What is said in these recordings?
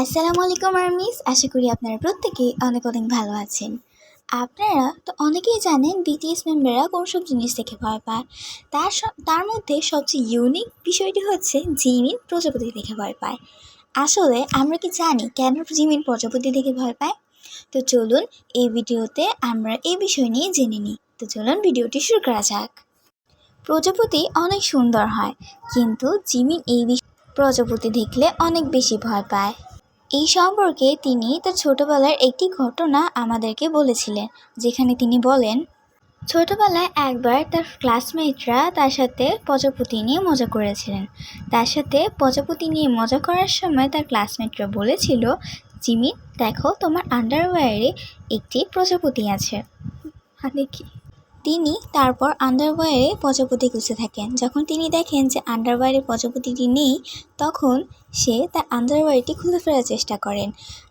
আসসালামু আলাইকুম আর্মিস, আশা করি আপনারা প্রত্যেকেই অনেক অনেক ভালো আছেন। আপনারা তো অনেকেই জানেন বিটিএস মেম্বাররা কোন সব জিনিস দেখে ভয় পায়। তার তার মধ্যে সবচেয়ে ইউনিক বিষয়টি হচ্ছে জিমিন প্রজাপতি দেখে ভয় পায়। আসলে আমরা কি জানি কেন জিমিন প্রজাপতি দেখে ভয় পায়? তো চলুন এই ভিডিওতে আমরা এই বিষয় নিয়ে জেনে নিই। তো চলুন ভিডিওটি শুরু করা যাক। প্রজাপতি অনেক সুন্দর হয়, কিন্তু জিমিন এই প্রজাপতি দেখলে অনেক বেশি ভয় পায়। এই সম্পর্কে তিনি তার ছোটবেলার একটি ঘটনা আমাদেরকে বলেছিলেন, যেখানে তিনি বলেন, ছোটবেলায় একবার তার ক্লাসমেটরা তার সাথে প্রজাপতি নিয়ে মজা করেছিলেন। তার সাথে প্রজাপতি নিয়ে মজা করার সময় তার ক্লাসমেটরা বলেছিল, জিমি, দেখো তোমার আন্ডারওয়্যারে একটি প্রজাপতি আছে। মানে কি তিনি তারপর আন্ডারওয়্যারে প্রজাপতি খুঁজতে থাকেন। যখন তিনি দেখেন যে আন্ডারওয়্যারে প্রজাপতিটি নেই, তখন সে তার আন্ডারওয়্যারটি খুঁজে ফেরার চেষ্টা করেন।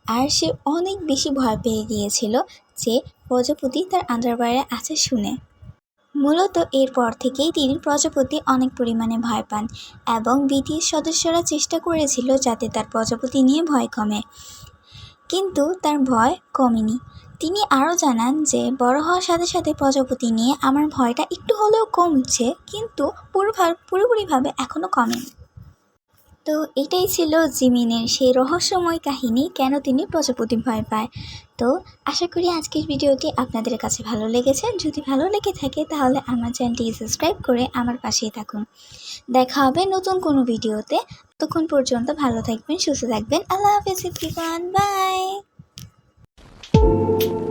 আর সে অনেক বেশি ভয় পেয়ে গিয়েছিল যে প্রজাপতি তার আন্ডারওয়্যারে আছে শুনে। মূলত এরপর থেকেই তিনি প্রজাপতি অনেক পরিমাণে ভয় পান এবং বিটিএস সদস্যরা চেষ্টা করেছিল যাতে তার প্রজাপতি নিয়ে ভয় কমে। কিন্তু তার ভয় কমেনি। তিনি আরও জানান যে, বড় হওয়ার সাথে সাথে প্রজাপতি নিয়ে আমার ভয়টা একটু হলেও কমছে, কিন্তু পুরো পুরোপুরিভাবে এখনও কমেনি। তো এটাই ছিল জিমিনের সেই রহস্যময় কাহিনী, কেন তিনি প্রজাপতি ভয় পায়। তো আশা করি আজকের ভিডিওটি আপনাদের কাছে ভালো লেগেছে। যদি ভালো লেগে থাকে, তাহলে আমার চ্যানেলটিকে সাবস্ক্রাইব করে আমার পাশেই থাকুন। দেখা হবে নতুন কোনো ভিডিওতে। ততক্ষণ পর্যন্ত ভালো থাকবেন, সুস্থ থাকবেন। আল্লাহ হাফেজ এভরিওয়ান বাই